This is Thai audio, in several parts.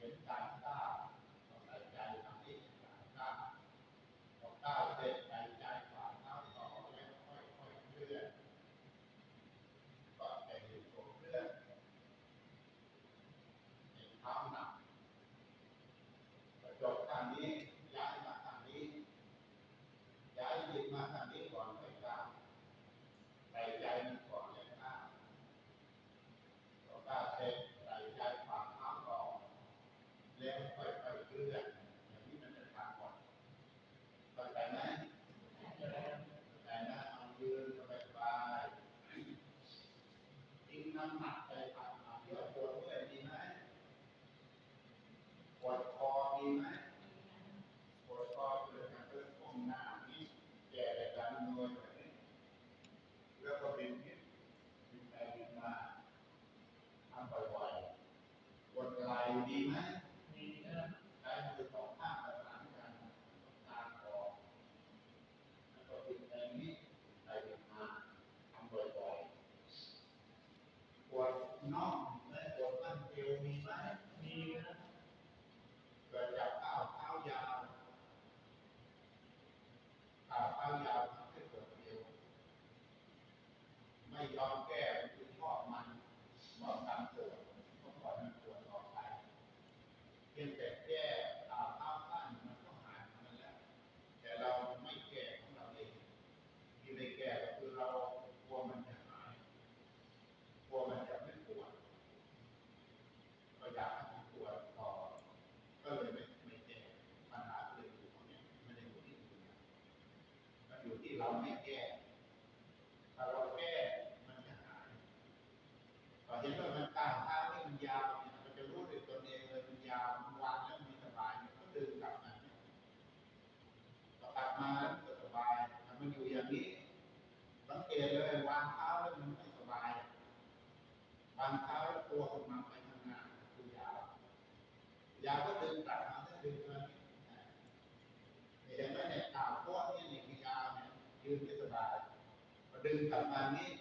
เป็นการก้าวของใจทำให้เป็นการก้าวพอกาวเสร็จใจใจต้าต่อแล้วค่อยค่อยเคลื่อนก็แต่ดูเคลื่อเป็นท้าหนักกระจกข้างนี้ย้ายมาข้างนี้ย้ายยิบมาข้างนี้ก่อนไปก้าวใใจ not เราไม่แก้ ถ้าเราแก้มันจะหายพอเห็นว่ามันก้าวเท้าไม่มันยาวเนี่ยมันจะรู้ด้วยตนเองเลยมัยาวมันวางแล้วมัสบายเนก็ดึงกลับมาพอกลับมาแล้วก็สบายแต่มันอยู่อย่างนี้สังเกตเลยวางเท้าแล้วมันไม่สบายวางเท้าแล้วตัวของมันไปทำงานคือยาวยาวก็ดึงกลับ del ¿eh?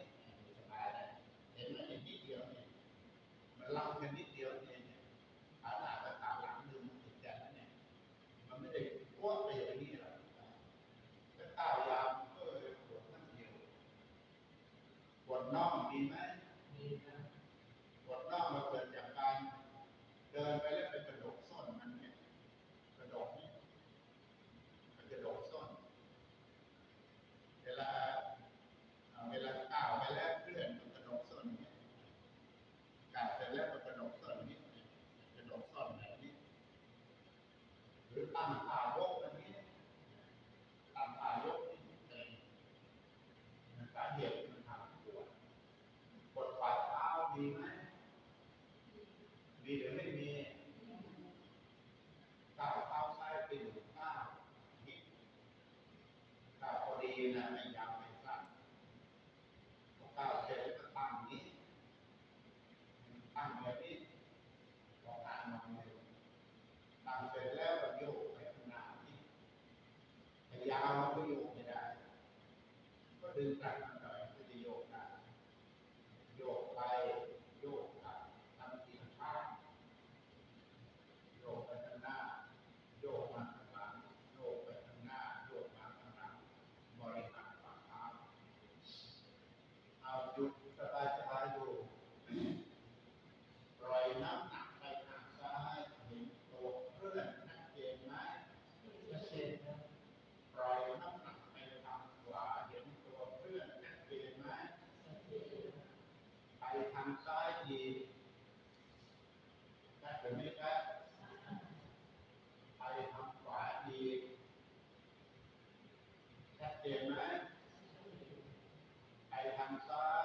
นะไม่ยาวไม่สั้นพอเข้าเสร็จก็ตั้งนี้ตั้งแบบนี้พอตั้งมัลยตั้งเสร็จแล้วก็โยกไปข้างหน้านี้แต่ยาวมันก็โยกไม่ได้ ก็ดึงกลับ side.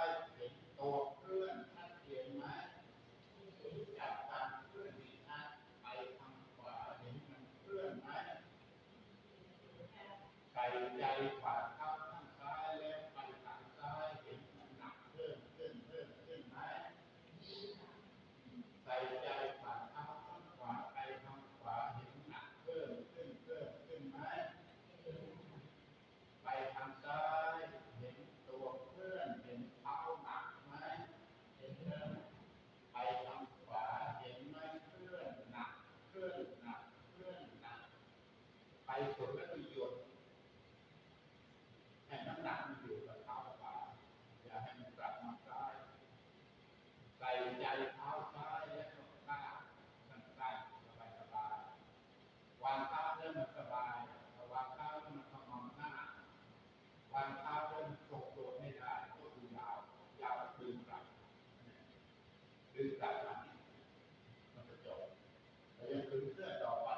ถึงเพื่อต่อไป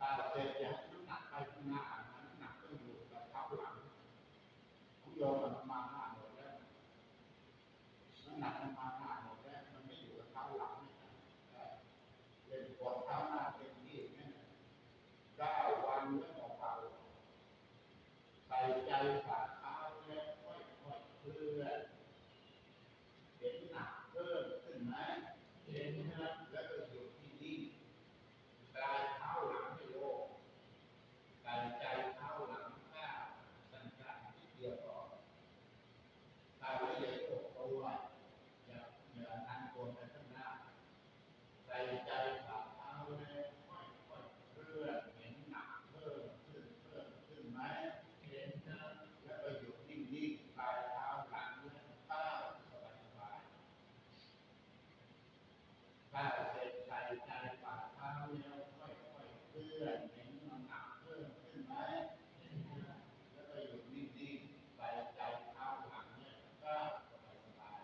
ตาเจ็บอยากน้ำหนักไปข้างหน้าน้ำหนักก็อยู่กับทับหลังคุงโยมมันมาหน้าหมดแล้วน้ำหนักมันมาหน้าหมดแล้วมันไม่อยู่กับทับหลังเป็นปวดท้าหน้าเป็นนี่นี่เก้าวันเมื่อเบาใส่ใจใส่ เห็นน้ำกล้นไหมแห็นิ่ใจเท้าหลังเลยก็สบาย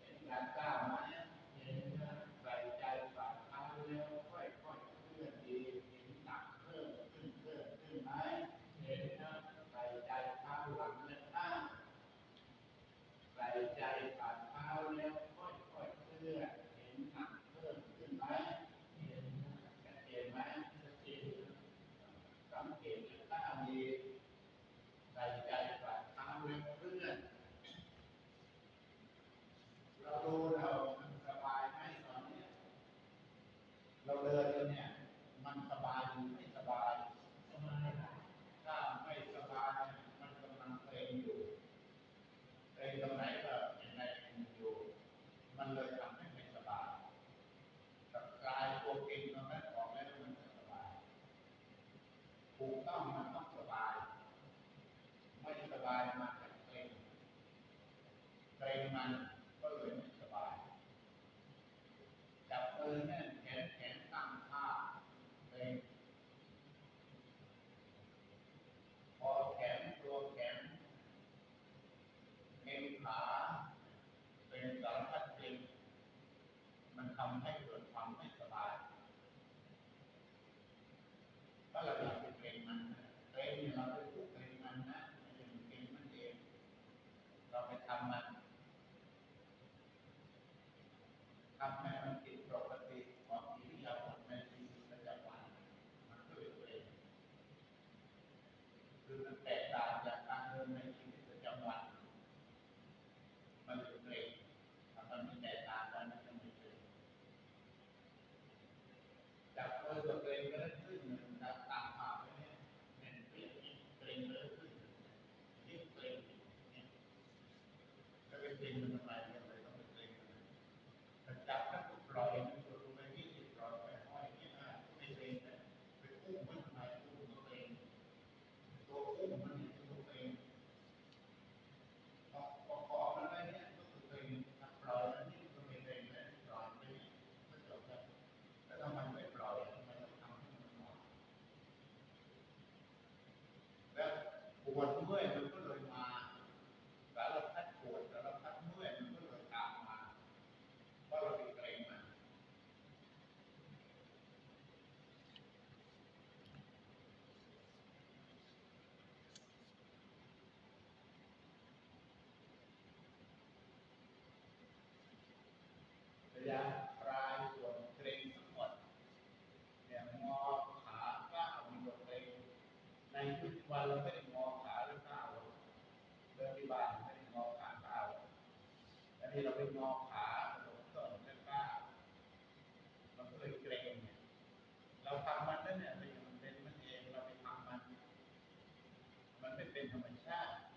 เห็นการก้าไหมเห็นใส่ใจฝ่าเท้าแล้วค่อยๆเคลื่อนดีเห็นหนักเพิ่มขึ้นเพิ่มขึ้นไหมเห็นใส่ใจเท้าหลังเนี่ยนะใส่ใจฝ่าเท้าแล้วค่อยๆเคลื่อน on 我不会不不准你 been how much that